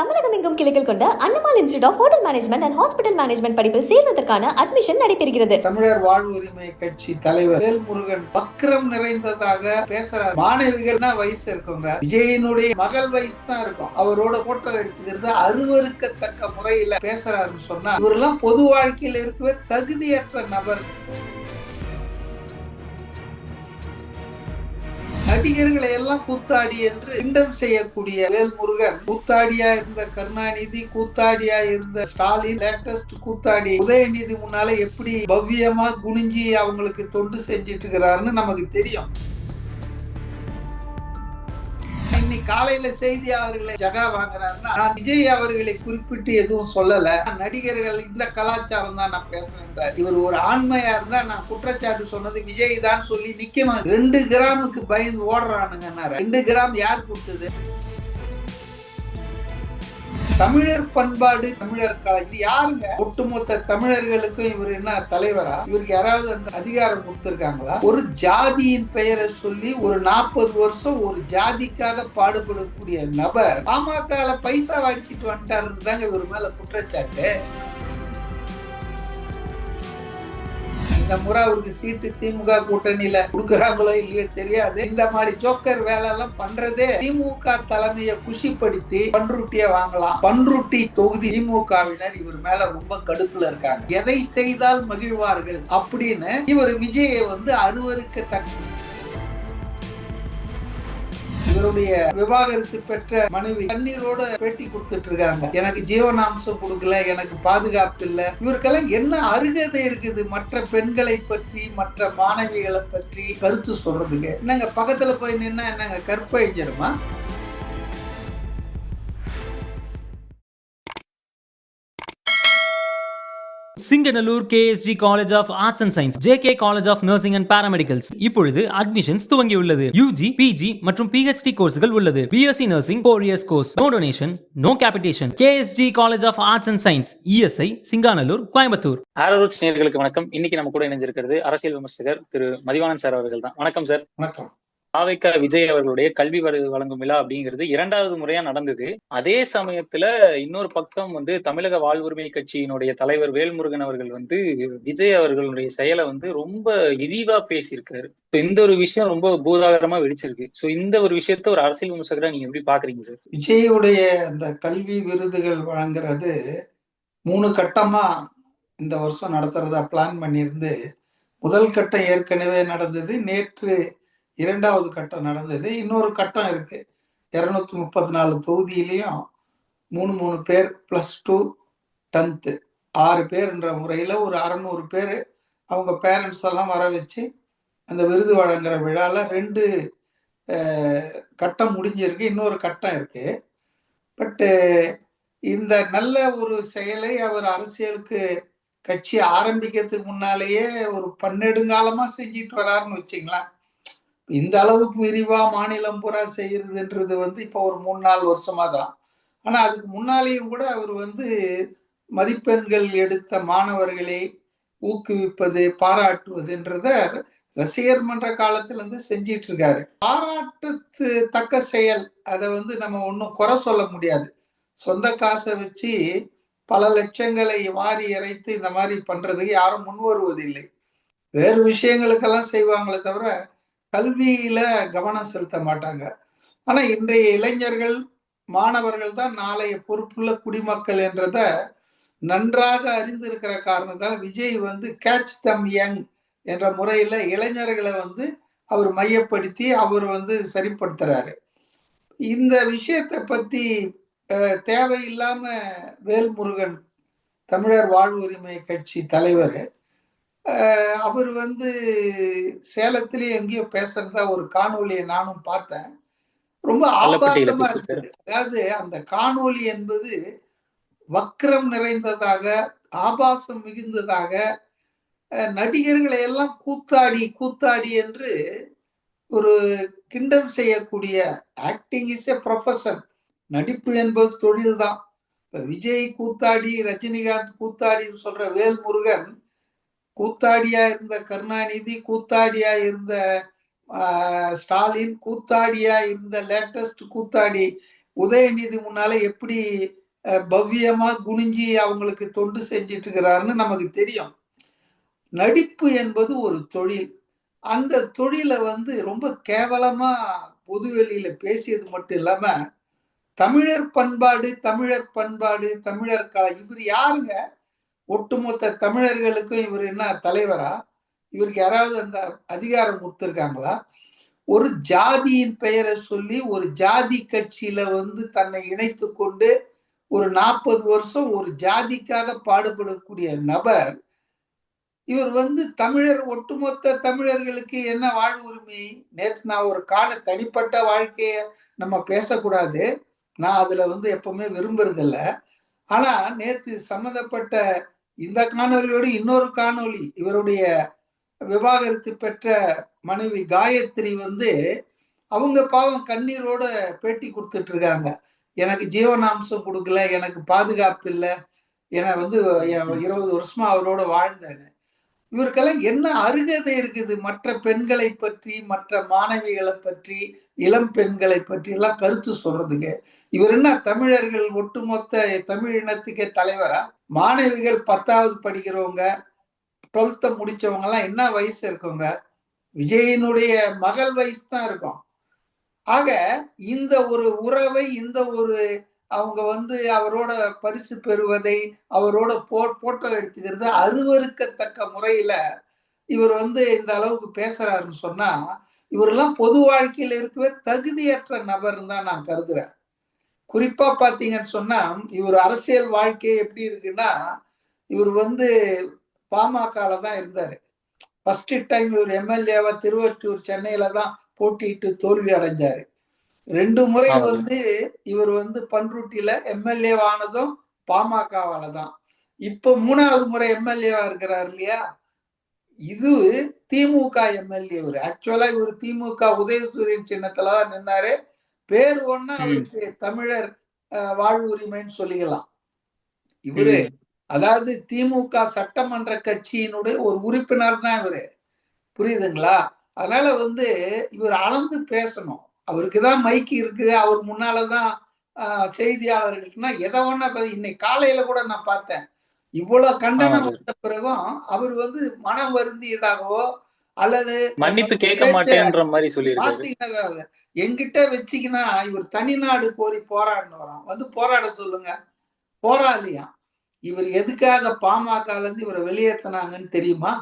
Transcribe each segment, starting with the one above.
தமிழகம் எங்கும் கிளைகள் கொண்ட Annamal institute of hotel management and hospital management படிப்பில் சேர்வதற்கான அட்மிஷன் நடைபெறுகிறது. தமிழர் வாழ்வு உரிமை கட்சி தலைவர் வேல்முருகன் வக்கரம் நிறைந்ததாக பேசுறாரு. தான் வயசு இருக்குங்க? விஜயனுடைய மகள் வயசு தான் இருக்கும். அவரோட போட்டோ எடுத்துக்கிறது அருவருக்கத்தக்க முறையில பேசுறாருன்னு சொன்னா இவரெல்லாம் பொது வாழ்க்கையில இருக்கவே தகுதியற்ற நபர். நடிகர்களை எல்லாம் கூத்தாடி என்று கிண்டல் செய்யக்கூடிய வேல்முருகன் கூத்தாடியா இருந்த கருணாநிதி கூத்தாடியா இருந்த ஸ்டாலின் லேட்டஸ்ட் கூத்தாடி உதயநிதி முன்னால எப்படி பவ்யமா குனிஞ்சி அவங்களுக்கு தொண்டு செஞ்சிட்டு இருக்கிறாருன்னு நமக்கு தெரியும். காலையில செய்தியாளர்களை ஜகா வாங்குறாருன்னா நான் விஜய் அவர்களை குறிப்பிட்டு எதுவும் சொல்லல. நடிகர்கள் இந்த கலாச்சாரம் தான் நான் பேசுறேன் இவர் ஒரு ஆண்மையா இருந்தா நான் குற்றச்சாட்டு சொன்னது விஜய் தான் சொல்லி நிக்கணும் ரெண்டு கிராமுக்கு பயந்து ஓடுறானுங்க ரெண்டு கிராம் யார் கொடுத்தது? தமிழர் பண்பாடு தமிழர் கலை. இது யாருங்க? ஒட்டுமொத்த தமிழர்களுக்கும் இவர் என்ன தலைவரா? இவருக்கு யாராவது அந்த அதிகாரம் கொடுத்திருக்காங்களா? ஒரு ஜாதியின் பெயரை சொல்லி ஒரு நாற்பது வருஷம் ஒரு ஜாதிக்காக பாடுபடக்கூடிய நபர் பாமக பைசா அடிச்சிட்டு வந்துட்டாருன்னு தாங்க இவர் மேல குற்றச்சாட்டு. இந்த முறை அவருக்கு சீட்டு திமுக கூட்டணியில கொடுக்குறாங்களோ இல்லையோ தெரியாது. இந்த மாதிரி ஜோக்கர் வேலை எல்லாம் பண்றதே திமுக தலைமையை குஷிப்படுத்தி பன்ருட்டிய வாங்கலாம். பன்ருட்டி தொகுதி திமுகவினர் இவர் மேல ரொம்ப கடுப்புல இருக்காங்க. எதை செய்தால் மகிழ்வார்கள் அப்படின்னு இவர் விஜயை வந்து அருவருக்கத்தக்க இவருடைய விவாகரத்து பெற்ற மனைவி கண்ணீரோட பேட்டி கொடுத்துட்டு இருக்காங்க எனக்கு ஜீவனாம்சம் கொடுக்கல எனக்கு பாதுகாப்பு இல்லை. இவருக்கெல்லாம் என்ன அருகதை இருக்குது? மற்ற பெண்களை பற்றி மற்ற மாணவிகளை பற்றி கருத்து சொல்றதுக்கு. என்னங்க பக்கத்துல போய் நின்னா என்னங்க கற்பழிஞ்சிருமா? Singanallur KSG college of arts and science JK college of nursing and paramedicals இப்பொழுது அட்மிஷன்ஸ் துவங்கியுள்ளது. யூஜி பிஜி மற்றும் பிஹெச்டி கோர்ஸ்கள் உள்ளது. BSc nursing four years course no donation no capitation KSG college of arts and science ESI Singanallur Coimbatore ஆரோச் நேர்களுக்கு வணக்கம். இன்னைக்கு நம்ம கூட இணைஞ்சிருக்கிறது அரசியல் விமர்சகர் திரு மதிவானன் சார் அவர்கள் தான். வணக்கம் சார். வணக்கம். ஆவைக்கா விஜய் அவர்களுடைய கல்வி விருது வழங்கும் விழா அப்படிங்கிறது இரண்டாவது முறையா நடந்தது. அதே சமயத்துல இன்னொரு பக்கம் வந்து தமிழக வாழ்வுரிமை கட்சியினுடைய தலைவர் வேல்முருகன் அவர்கள் வந்து விஜய் அவர்களுடைய செயலை வந்து ரொம்ப இழிவா பேசியிருக்காரு. இந்த ஒரு விஷயம் ரொம்ப பூதாகரமா வெடிச்சிருக்கு. சோ இந்த ஒரு விஷயத்த ஒரு அரசியல் விமர்சகரா நீங்க எப்படி பாக்குறீங்க சார்? விஜயுடைய அந்த கல்வி விருதுகள் வழங்குறது மூணு கட்டமா இந்த வருஷம் நடத்துறதா பிளான் பண்ணியிருந்து முதல் கட்டம் ஏற்கனவே நடந்தது. நேற்று இரண்டாவது கட்டம் நடந்தது. இன்னொரு கட்டம் இருக்கு. இரநூத்தி முப்பத்தி நாலு தொகுதியிலையும் மூணு மூணு பேர் ப்ளஸ் டூ டென்த்து ஆறு பேர்ன்ற முறையில் ஒரு அறநூறு பேர் அவங்க பேரண்ட்ஸ் எல்லாம் வர வச்சு அந்த விருது வழங்குற விழாவில் ரெண்டு கட்டம் முடிஞ்சிருக்கு. இன்னொரு கட்டம் இருக்கு. பட்டு இந்த நல்ல ஒரு செயலை அவர் அரசியலுக்கு கட்சி ஆரம்பிக்கிறதுக்கு முன்னாலேயே ஒரு பன்னெடுங்காலமாக செஞ்சிட்டு வராருன்னு வச்சிங்களேன். இந்த அளவுக்கு விரிவா மாநிலம் பூரா செய்யறதுன்றது வந்து இப்போ ஒரு மூணு நாலு வருஷமா தான் ஆனா அதுக்கு முன்னாலேயும் கூட அவர் வந்து மதிப்பெண்கள் எடுத்த மாணவர்களை ஊக்குவிப்பது பாராட்டுவதுன்றத ரசிகர் மன்ற காலத்துல இருந்து செஞ்சிட்டு இருக்காரு பாராட்டு தக்க செயல் அதை வந்து நம்ம ஒன்றும் குறை சொல்ல முடியாது. சொந்த காசை வச்சு பல லட்சங்களை வாரி இறைத்து இந்த மாதிரி பண்றதுக்கு யாரும் முன் வருவதில்லை. வேறு விஷயங்களுக்கெல்லாம் செய்வாங்களே தவிர கல்வியில கவனம் செலுத்த மாட்டாங்க. ஆனா இன்றைய இளைஞர்கள் மாணவர்கள் தான் நாளைய பொறுப்புள்ள குடிமக்கள் என்றத நன்றாக அறிந்திருக்கிற காரணத்தால் விஜய் வந்து கேட்ச் தம் யங் என்ற முறையில இளைஞர்களை வந்து அவர் மையப்படுத்தி அவர் வந்து சரிப்படுத்துறாரு. இந்த விஷயத்தை பத்தி தேவையில்லாம வேல்முருகன் தமிழர் வாழ்வு உரிமை கட்சி தலைவர் அவர் வந்து சேலத்திலேயே எங்கேயோ பேசுறதா ஒரு காணொலியை நானும் பார்த்தேன். ரொம்ப ஆபாசமா இருக்குது அதாவது அந்த காணொலி என்பது வக்ரம் நிறைந்ததாக ஆபாசம் மிகுந்ததாக நடிகர்களை எல்லாம் கூத்தாடி கூத்தாடி என்று ஒரு கிண்டல் செய்யக்கூடிய ஆக்டிங் இஸ் எ ப்ரொஃபஷன் நடிப்பு என்பது தொழில் தான் இப்ப விஜய் கூத்தாடி ரஜினிகாந்த் கூத்தாடின்னு சொல்ற வேல்முருகன் கூத்தாடியா இருந்த கருணாநிதி கூத்தாடியா இருந்த ஸ்டாலின் கூத்தாடியா இருந்த லேட்டஸ்ட் கூத்தாடி உதயநிதி முன்னால எப்படி பவ்யமா குனிஞ்சி அவங்களுக்கு தொண்டு செஞ்சிட்டு இருக்கிறாருன்னு நமக்கு தெரியும். நடிப்பு என்பது ஒரு தொழில். அந்த தொழிலை வந்து ரொம்ப கேவலமா பொதுவெளியில பேசியது மட்டும் இல்லாம தமிழர் பண்பாடு தமிழர் பண்பாடு தமிழர் கலை இவர் யாருங்க? ஒட்டுமொத்த தமிழர்களுக்கும் இவர் என்ன தலைவரா? இவருக்கு யாராவது அந்த அதிகாரம் கொடுத்துருக்காங்களா? ஒரு ஜாதியின் பெயரை சொல்லி ஒரு ஜாதி கட்சியில வந்து தன்னை இணைத்து கொண்டு ஒரு நாற்பது வருஷம் ஒரு ஜாதிக்காக பாடுபடக்கூடிய நபர் இவர் வந்து தமிழர் ஒட்டுமொத்த தமிழர்களுக்கு என்ன வாழ்வு உரிமை? நேற்று நான் ஒரு கால தனிப்பட்ட வாழ்க்கைய நம்ம பேசக்கூடாது. நான் அதுல வந்து எப்பவுமே விரும்புறதில்ல. ஆனா நேற்று சம்மந்தப்பட்ட இந்த காணொலியோடு இன்னொரு காணொளி இவருடைய விவாகரத்து பெற்ற மனைவி காயத்ரி வந்து அவங்க பாவம் கண்ணீரோட பேட்டி கொடுத்துட்டு இருக்காங்க எனக்கு ஜீவனாம்சம் கொடுக்கல எனக்கு பாதுகாப்பு இல்லை என வந்து இருபது வருஷமா அவரோட வாழ்ந்தேன். இவருக்கெல்லாம் என்ன அருகதை இருக்குது? மற்ற பெண்களை பற்றி மற்ற மாணவிகளை பற்றி இளம் பெண்களை பற்றி எல்லாம் கருத்து சொல்றதுக்கு. இவர் என்ன தமிழர்கள் ஒட்டுமொத்த தமிழ் இனத்துக்கே தலைவரா? மாணவிகள் பத்தாவது படிக்கிறவங்க டுவெல்த்த முடிச்சவங்க எல்லாம் என்ன வயசு இருக்குங்க? விஜயினுடைய மகள் வயசு தான் இருக்கும். ஆக இந்த ஒரு உறவை இந்த ஒரு அவங்க வந்து அவரோட பரிசு பெறுவதை அவரோட போ போட்டோ எடுத்துக்கிறது அருவருக்கத்தக்க முறையில இவர் வந்து இந்த அளவுக்கு பேசுறாருன்னு சொன்னா இவரெல்லாம் பொது வாழ்க்கையில இருக்கவே தகுதியற்ற நபர்னு தான் நான் கருதுறேன். குறிப்பா பாத்தீங்கன்னு சொன்னா இவர் அரசியல் வாழ்க்கை எப்படி இருக்குன்னா இவர் வந்து பாமகல தான் இருந்தாரு. ஃபர்ஸ்ட் டைம் இவர் எம்எல்ஏவா திருவற்றூர் சென்னையில தான் போட்டியிட்டு தோல்வி அடைஞ்சாரு. ரெண்டு முறை. வந்து இவர் வந்து பன்ருட்டியில எம்எல்ஏ ஆனதும் பாமகவால தான். இப்ப மூணாவது முறை எம்எல்ஏவா இருக்கிறார் இல்லையா? இது திமுக எம்எல்ஏ இவர் ஆக்சுவலா இவர் திமுக உதயசூரியன் சின்னத்துல தான் நின்னாரு. பேர் ஒன்னா. அவருக்கு தமிழர் அஹ், வாழ்வு உரிமைன்னு சொல்லிக்கலாம். இவரு. அதாவது திமுக சட்டமன்ற கட்சியினுடைய ஒரு உறுப்பினர் தான் இவரு. புரியுதுங்களா? அதனால வந்து இவர் அளந்து பேசணும். அவருக்கு தான் மைக்கு இருக்குது. அவர் முன்னாலதான் செய்தியாளர்களுக்குன்னா எதை ஒண்ணா ப- இன்னைக்கு காலையில கூட நான் பார்த்தேன். இவ்வளவு கண்டனம். வந்த பிறகும் அவர் வந்து மனம் வருந்தியதாகவோ அல்லது மன்னிப்பு கேட்க மாட்டேன்ற மாதிரி பாத்தீங்கன்னா என்கிட்ட வச்சுக்கினா இவர் தனிநாடு கோரி போராடினு வரான். வந்து போராட சொல்லுங்க. போராடலையா இவர் எதுக்காக பாமகல இருந்து இவரை வெளியேத்தினாங்கன்னு தெரியுமா?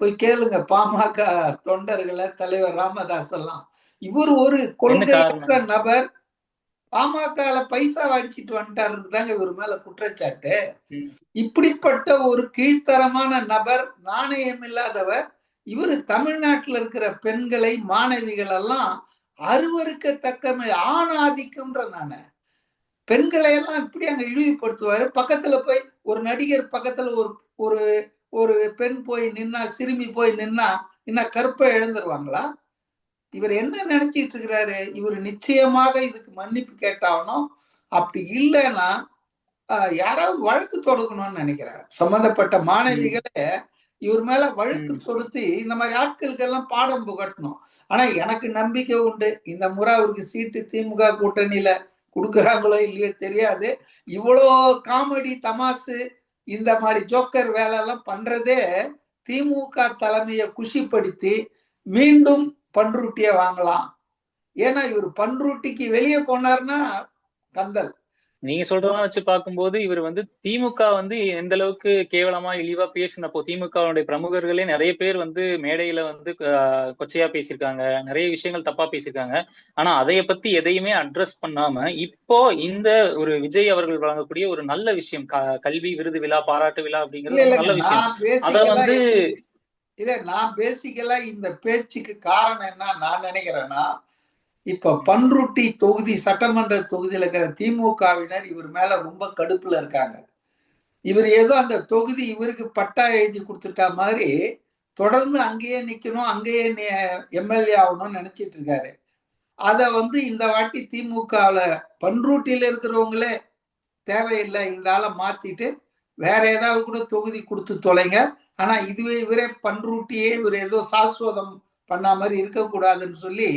போய் கேளுங்க பாமக தொண்டர்களை தலைவர் ராமதாஸ் எல்லாம் இவர் ஒரு கொள்கையற்ற? நபர். பாமகல பைசா அடிச்சிட்டு வந்துட்டாருன்னு தாங்க இவர் மேல குற்றச்சாட்டு. இப்படிப்பட்ட ஒரு கீழ்த்தரமான நபர் நாணயம் இல்லாதவர் இவர் தமிழ்நாட்டுல இருக்கிற பெண்களை மாணவிகள் எல்லாம் அருவருக்கத்தக்க ஆண் ஆதிக்கம்ன்ற நானு. பெண்களை எல்லாம் இப்படி அங்க இழிவுபடுத்துவாரு. பக்கத்துல போய் ஒரு நடிகர் பக்கத்துல ஒரு ஒரு ஒரு பெண் போய் நின்னா சிறுமி போய் நின்னா என்ன கற்பை இழந்துருவாங்களா? இவர் என்ன நினைச்சிட்டு இருக்கிறாரு? இவர் நிச்சயமாக இதுக்கு மன்னிப்பு கேட்டாகணும். அப்படி இல்லைன்னா யாராவது வழக்கு தொடுக்கணும்னு நினைக்கிறேன் சம்பந்தப்பட்ட மாணவிகளே இவர் மேல வழக்கு. தொடுத்து இந்த மாதிரி ஆட்களுக்கெல்லாம் பாடம் புகட்டணும். ஆனா எனக்கு நம்பிக்கை உண்டு. இந்த முறை அவருக்கு சீட்டு திமுக கூட்டணியில கொடுக்குறாங்களோ இல்லையோ தெரியாது. இவ்வளோ காமெடி தமாசு இந்த மாதிரி ஜோக்கர் வேலை எல்லாம் பண்றதே திமுக தலைமையை குஷிப்படுத்தி மீண்டும் பன்ருட்டியை வாங்கலாம். ஏன்னா இவர் பன்ருட்டிக்கு வெளியே போனார்னா கந்தல். நீங்க சொல்றதெல்லாம் வச்சு பார்க்கும்போது இவர் வந்து திமுக வந்து எந்த அளவுக்கு கேவலமா இழிவா பேசினப்போ திமுகவுடைய பிரமுகர்களே நிறைய பேர் வந்து மேடையில வந்து கொச்சையா பேசியிருக்காங்க. நிறைய விஷயங்கள் தப்பா பேசியிருக்காங்க. ஆனா அதைய பத்தி எதையுமே அட்ரஸ் பண்ணாம இப்போ இந்த ஒரு விஜய் அவர்கள் வழங்கக்கூடிய ஒரு நல்ல விஷயம் கல்வி விருது விழா பாராட்டு விழா அப்படிங்கிறது நல்ல விஷயம். அத வந்து இல்ல நான் பேசிக்கலா இந்த பேச்சுக்கு காரணம் என்ன நான் நினைக்கிறேன்னா இப்ப பன்ருட்டி தொகுதி சட்டமன்ற தொகுதியில் இருக்கிற திமுகவினர் இவர் மேல ரொம்ப கடுப்புல இருக்காங்க. இவர் ஏதோ அந்த தொகுதி இவருக்கு பட்டா எழுதி கொடுத்துட்டா மாதிரி தொடர்ந்து அங்கேயே நிக்கணும் அங்கேயே எம்எல்ஏ ஆகணும்னு நினைச்சிட்டு இருக்காரு. அதை வந்து இந்த வாட்டி திமுகவில் பன்ரூட்டியில் இருக்கிறவங்களே தேவையில்லை இந்த ஆளை மாத்திட்டு வேற ஏதாவது கூட தொகுதி கொடுத்து தொலைங்க. ஆனா இதுவே இவரே பன்ரூட்டியே இவர் ஏதோ சாஸ்வதம் பண்ண மாதிரி இருக்கக்கூடாதுன்னு சொல்லி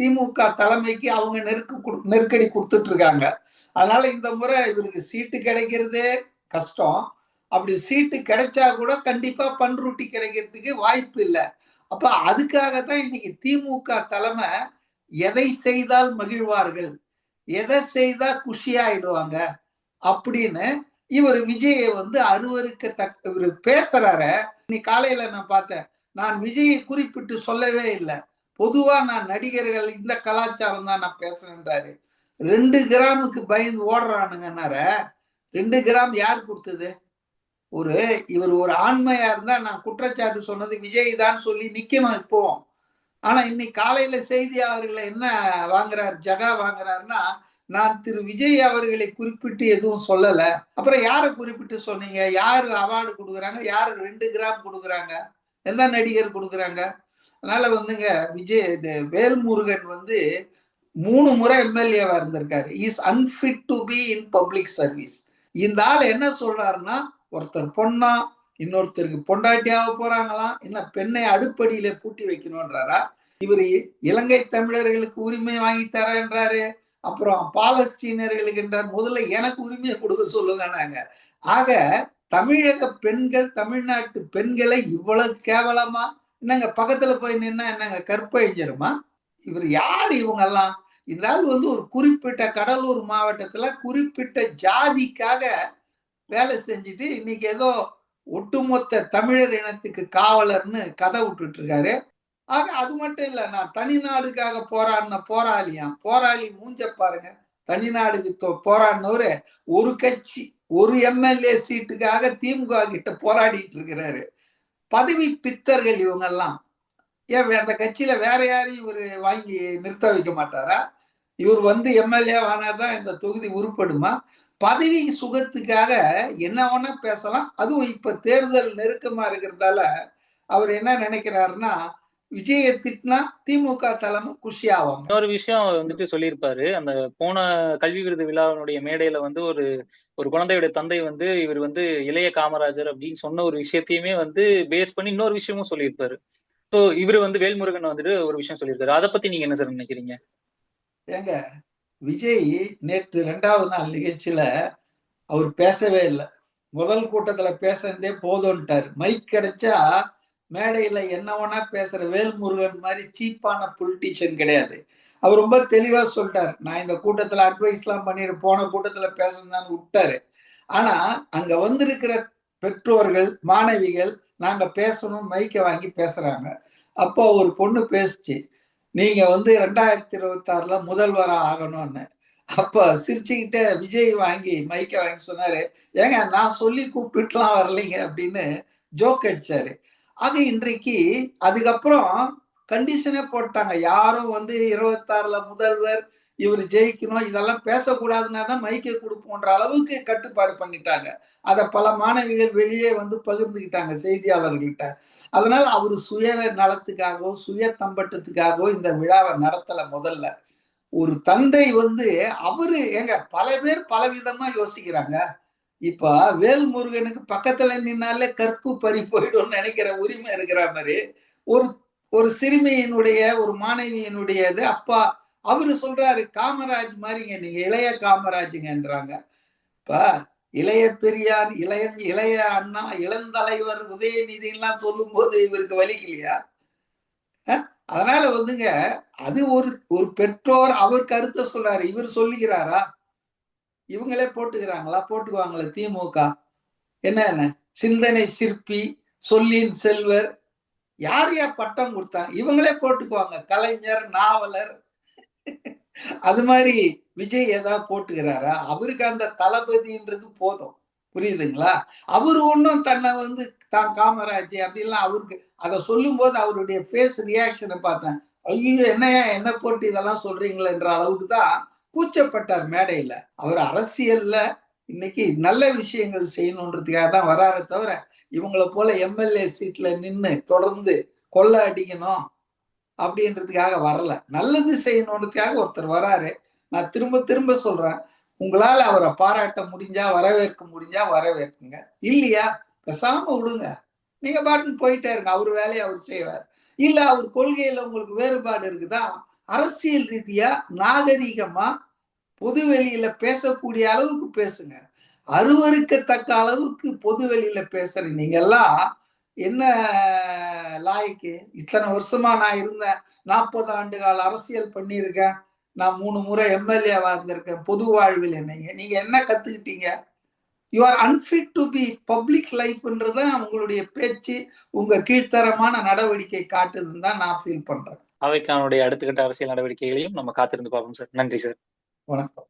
திமுக தலைமைக்கு அவங்க நெருக்கு குடு- நெருக்கடி கொடுத்துட்டு இருக்காங்க அதனால இந்த முறை இவருக்கு சீட்டு கிடைக்கிறதே கஷ்டம். அப்படி சீட்டு கிடைச்சா கூட கண்டிப்பா பன்ருட்டி கிடைக்கிறதுக்கு வாய்ப்பு இல்லை. அப்ப அதுக்காக தான் இன்னைக்கு திமுக தலைமை எதை செய்தால் மகிழ்வார்கள்? எதை செய்தா குஷியாயிடுவாங்க? அப்படின்னு இவர் விஜயை வந்து அருவருக்கத்தக்க இவர் பேசுறாரு. இன்னைக்கு காலையில நான் பார்த்தேன். நான் விஜயை குறிப்பிட்டு சொல்லவே இல்லை. பொதுவா நான் நடிகர்கள் இந்த கலாச்சாரம் தான் நான் பேசுறேன்றாரு. ரெண்டு கிராமுக்கு பயந்து ஓடுறானுங்கன்னார ரெண்டு கிராம் யார் கொடுத்தது? ஒரு இவர் ஒரு ஆண்மையா இருந்தா நான் குற்றச்சாட்டு சொன்னது விஜய் தான் சொல்லி நிக்கணும் இப்போ. ஆனா இன்னைக்கு காலையில செய்தியாளர்களை என்ன வாங்குறாரு ஜகா வாங்குறாருன்னா நான் திரு விஜய் அவர்களை குறிப்பிட்டு எதுவும் சொல்லல. அப்புறம் யாரை குறிப்பிட்டு சொன்னீங்க? யாரு அவார்டு கொடுக்குறாங்க? யாரு ரெண்டு கிராம் கொடுக்குறாங்க? எந்த நடிகர் கொடுக்குறாங்க? அதனால வந்துங்க விஜய் இது வேல்முருகன் வந்து மூணு முறை எம்எல்ஏவா இருந்திருக்காரு. Is unfit to be in public service இந்த ஆள் என்ன சொல்றாருன்னா ஒருத்தர் பொண்ணா இன்னொருத்தருக்கு பொண்டாட்டியாக போறாங்களாம் என்ன பெண்ணை அடுப்படியில பூட்டி வைக்கணும்ன்றாரா? இவர் இலங்கை தமிழர்களுக்கு உரிமை வாங்கி தரேன்றாரு அப்புறம் பாலஸ்தீனர்களுக்கு என்றார். முதல்ல எனக்கு உரிமையை கொடுக்க சொல்லுங்கன்னாங்க. ஆக தமிழக பெண்கள் தமிழ்நாட்டு பெண்களை இவ்வளவு கேவலமா என்னங்க பக்கத்துல போய் நின்னா என்னங்க கற்பழிஞ்சிருமா? இவர் யார் இவங்கெல்லாம்? இந்த ஆள் வந்து ஒரு குறிப்பிட்ட கடலூர் மாவட்டத்துல குறிப்பிட்ட ஜாதிக்காக வேலை செஞ்சுட்டு இன்னைக்கு ஏதோ ஒட்டுமொத்த தமிழர் இனத்துக்கு காவலர்னு கதை விட்டுட்டு இருக்காரு ஆக அது மட்டும் இல்லை நான் தனிநாடுக்காக போராடின போராளியாம் போராளி மூஞ்ச பாருங்க. தனிநாடுக்கு தொ- போராடினவரு ஒரு கட்சி ஒரு எம்எல்ஏ சீட்டுக்காக திமுக கிட்ட போராடிட்டு இருக்கிறாரு பதவி பித்தர்கள் இவங்கெல்லாம். ஏன் அந்த கட்சியில வேற யாரையும் இவர் வாங்கி நிறுத்த வைக்க மாட்டாரா? இவர் வந்து எம்எல்ஏ ஆனாதான் இந்த தொகுதி உருப்படுமா? பதவி சுகத்துக்காக என்ன வேணா பேசலாம். அதுவும் இப்ப தேர்தல் நெருக்கமா இருக்கிறதால அவர் என்ன நினைக்கிறாருன்னா விஜய திட்டினா திமுக தலைமை குஷி ஆவாங்க. ஒரு விஷயம் வந்துட்டு சொல்லியிருப்பாரு. அந்த போன கல்வி விருது விழாவினுடைய மேடையில வந்து ஒரு ஒரு குழந்தையுடைய தந்தை வந்து இவர் வந்து இளைய காமராஜர் அப்படின்னு சொன்ன ஒரு விஷயத்தையுமே வந்து பேஸ் பண்ணி இன்னொரு விஷயமும் சொல்லியிருப்பாரு. ஸோ இவர் வந்து வேல்முருகன் வந்துட்டு ஒரு விஷயம் சொல்லியிருக்காரு. அதை பத்தி நீங்க என்ன சார் நினைக்கிறீங்க? ஏங்க விஜய் நேற்று ரெண்டாவது நாள் நிகழ்ச்சியில அவர் பேசவே இல்லை. முதல் கூட்டத்துல பேசுறதே போதும்ட்டார். மைக் கிடைச்சா மேடையில என்ன வேணா பேசுற வேல்முருகன் மாதிரி சீப்பான பொலிட்டீஷியன் கிடையாது. அவர் ரொம்ப தெளிவா சொல்லிட்டார். நான் இந்த கூட்டத்துல அட்வைஸ் எல்லாம் பண்ணிட்டு போன கூட்டத்துல பேசணும்னு விட்டாரு. ஆனா அங்க வந்திருக்கிற பெற்றோர்கள் மாணவிகள் நாங்க பேசணும் மைக்கை வாங்கி பேசுறாங்க. அப்போ ஒரு பொண்ணு பேசுச்சு. நீங்க வந்து ரெண்டாயிரத்தி இருபத்தி ஆறுல முதல்வரா ஆகணும்னு. அப்ப சிரிச்சுக்கிட்டே விஜய் வாங்கி மைக்கை வாங்கி சொன்னாரு. ஏங்க நான் சொல்லி கூப்பிட்டுலாம் வரலைங்க. அப்படின்னு ஜோக் அடிச்சாரு. அது இன்றைக்கு அதுக்கப்புறம் கண்டிஷனே போட்டாங்க. யாரும் வந்து இருபத்தாறுல முதல்வர் இவர் ஜெயிக்கணும் இதெல்லாம் பேசக்கூடாதுன்னா தான் மைக்கை கொடுப்போன்ற அளவுக்கு கட்டுப்பாடு பண்ணிட்டாங்க. அதை பல மாணவிகள் வெளியே வந்து பகிர்ந்துக்கிட்டாங்க செய்தியாளர்கள்கிட்ட அதனால அவர் சுய நலத்துக்காகவோ சுய தம்பட்டத்துக்காகவோ இந்த விழாவை நடத்தல முதல்ல. ஒரு தந்தை வந்து அவரு ஏங்க பல பேர் பல விதமா யோசிக்கிறாங்க. இப்ப வேல்முருகனுக்கு பக்கத்துல நின்னாலே கற்பு பறி போயிடும்னு நினைக்கிற உரிமை இருக்கிற மாதிரி ஒரு ஒரு சிறுமியினுடைய ஒரு மாணவியினுடையது. அப்பா அவரு சொல்றாரு காமராஜ் மாதிரிங்க நீங்க இளைய காமராஜுங்கன்றாங்க. இப்ப இளைய பெரியார் இளைய இளைய அண்ணா இளந்தலைவர் உதயநிதி எல்லாம் சொல்லும் போது இவருக்கு வலிக்கலையா அதனால வந்துங்க அது ஒரு ஒரு பெற்றோர் அவர் கருத்தை சொல்றாரு. இவர் சொல்லுகிறாரா இவங்களே போட்டுக்கிறாங்களா? போட்டுக்குவாங்களா திமுக. என்ன என்ன? சிந்தனை சிற்பி சொல்லின் செல்வர் யார் யார் பட்டம் கொடுத்தாங்க? இவங்களே போட்டுக்குவாங்க. கலைஞர் நாவலர். அது மாதிரி விஜய் ஏதாவது போட்டுக்கிறாரா? அவருக்கு அந்த தளபதின்றது போதும். புரியுதுங்களா? அவர் ஒன்றும் தன்னை வந்து தான் காமராஜ் அப்படின்லாம் அவருக்கு அதை சொல்லும்போது அவருடைய ஃபேஸ் ரியாக்ஷனை பார்த்தேன். ஐயோ என்னையா என்ன போட்டு இதெல்லாம் சொல்றீங்களேன்ற அளவுக்கு தான் கூச்சப்பட்டார் மேடையில. அவர் அரசியல்ல இன்னைக்கு நல்ல விஷயங்கள் செய்யணுன்றதுக்காக தான் வராரே தவிர இவங்கள போல எம்எல்ஏ சீட்ல நின்று தொடர்ந்து கொள்ள அடிக்கணும் அப்படின்றதுக்காக வரல. நல்லது செய்யணுன்றதுக்காக ஒருத்தர் வராரு. நான் திரும்ப திரும்ப சொல்றேன். உங்களால அவரை பாராட்ட முடிஞ்சா வரவேற்க முடிஞ்சா வரவேற்குங்க. இல்லையா? பேசாம விடுங்க. நீங்க பாட்டுன்னு போயிட்டே இருங்க. அவர் வேலையை அவர் செய்வார். இல்ல அவர் கொள்கையில உங்களுக்கு வேறுபாடு இருக்குதா? அரசியல் ரீதியா நாகரீகமா பொது வெளியில பேசக்கூடிய அளவுக்கு பேசுங்க. அருவருக்கத்தக்க அளவுக்கு பொது வெளியில பேசுற நீங்க எல்லாம் என்ன லாய்க்கு? இத்தனை வருஷமா நான் இருந்தேன். நாற்பது ஆண்டு கால அரசியல் பண்ணியிருக்கேன். நான் மூணு முறை எம்எல்ஏவா இருந்திருக்கேன். பொது வாழ்வில் என்னங்க. நீங்க என்ன கத்துக்கிட்டீங்க? You are unfit to be public லைஃப்ன்றது உங்களுடைய பேச்சு உங்க கீழ்த்தரமான நடவடிக்கை காட்டுதுன்னு தான் நான் ஃபீல் பண்றேன். அவைக்கானுடைய அடுத்த கட்ட அரசியல் நடவடிக்கைகளையும் நம்ம காத்திருந்து பார்ப்போம் சார். நன்றி சார். வணக்கம்.